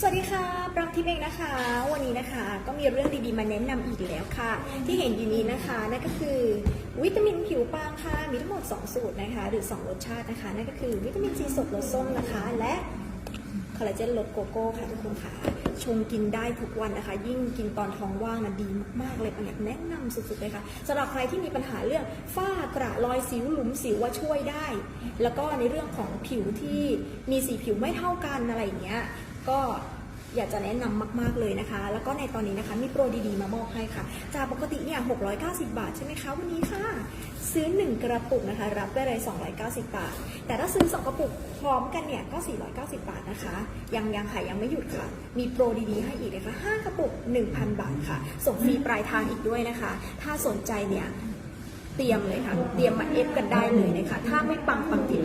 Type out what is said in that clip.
สวัสดีค่ะปรักทิพย์เองนะคะ วันนี้นะคะก็มีเรื่องดีๆมาแนะนำอีกแล้วค่ะ ที่เห็นอยู่นี้นะคะนั่นก็คือวิตามินผิวปางค่ะ มีทั้งหมด 2 สูตรนะคะ หรือ 2 รสชาตินะคะ นั่นก็คือวิตามินซีสดรสส้มนะคะ และคอลลาเจนรสโกโก้ค่ะทุกคนค่ะ ชงกินได้ทุกวันนะคะ ยิ่งกินตอนท้องว่างนะดีมากๆเลยปันอยากแนะนำสุดๆเลยค่ะสำหรับใครที่มีปัญหาเรื่องฝ้ากระรอยสิวหลุมสิวว่าช่วยได้ แล้วก็ในเรื่องของผิวที่มีสีผิวไม่เท่ากันอะไรอย่างเงี้ย ก็อยากจะแนะนำมาก ๆ เลยนะคะ แล้วก็ในตอนนี้นะคะมีโปรดีๆ มามอบให้ค่ะ จากปกติเนี่ย690 บาทใช่ไหมคะ วันนี้ค่ะ ซื้อ 1 กระปุกนะคะ รับได้เลย 290 บาท แต่ถ้าซื้อ 2 กระปุกพร้อมกันเนี่ยก็ 490 บาทนะคะ ยังยังค่ะยังไม่หยุดค่ะ มีโปรดีๆ ให้อีกนะคะ 5 กระปุก 1,000 บาทค่ะ ส่งฟรีปลายทางอีกด้วยนะคะ ถ้าสนใจเนี่ยเตรียมเลยค่ะ เตรียมมาเอฟกันได้เลยนะคะ ถ้าไม่ปังปังติด